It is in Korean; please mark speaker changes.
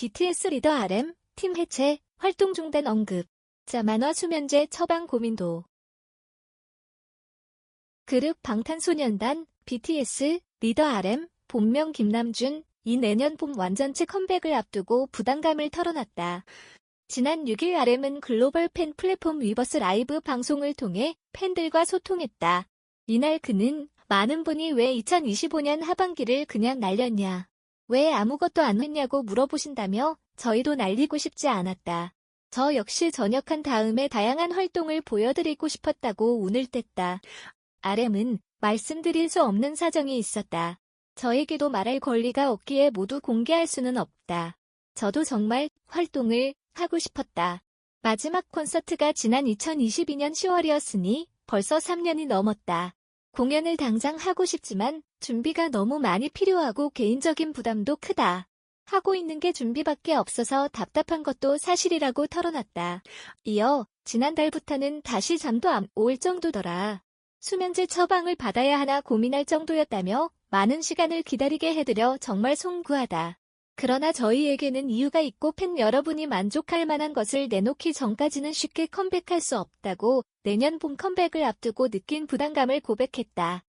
Speaker 1: BTS 리더 RM, 팀 해체, 활동 중단 언급. 자, 만화 수면제 처방 고민도. 그룹 방탄소년단, BTS, 리더 RM, 본명 김남준, 이 내년 봄 완전체 컴백을 앞두고 부담감을 털어놨다. 지난 6일 RM은 글로벌 팬 플랫폼 위버스 라이브 방송을 통해 팬들과 소통했다. 이날 그는 많은 분이 왜 2025년 하반기를 그냥 날렸냐, 왜 아무것도 안 했냐고 물어보신다며 저희도 날리고 싶지 않았다. 저 역시 전역한 다음에 다양한 활동을 보여드리고 싶었다고 운을 뗐다. RM은 말씀드릴 수 없는 사정이 있었다. 저에게도 말할 권리가 없기에 모두 공개할 수는 없다. 저도 정말 활동을 하고 싶었다. 마지막 콘서트가 지난 2022년 10월이었으니 벌써 3년이 넘었다. 공연을 당장 하고 싶지만 준비가 너무 많이 필요하고 개인적인 부담도 크다. 하고 있는 게 준비밖에 없어서 답답한 것도 사실이라고 털어놨다. 이어 지난달부터는 다시 잠도 안 올 정도더라. 수면제 처방을 받아야 하나 고민할 정도였다며 많은 시간을 기다리게 해드려 정말 송구하다. 그러나 저희에게는 이유가 있고 팬 여러분이 만족할 만한 것을 내놓기 전까지는 쉽게 컴백할 수 없다고 내년 봄 컴백을 앞두고 느낀 부담감을 고백했다.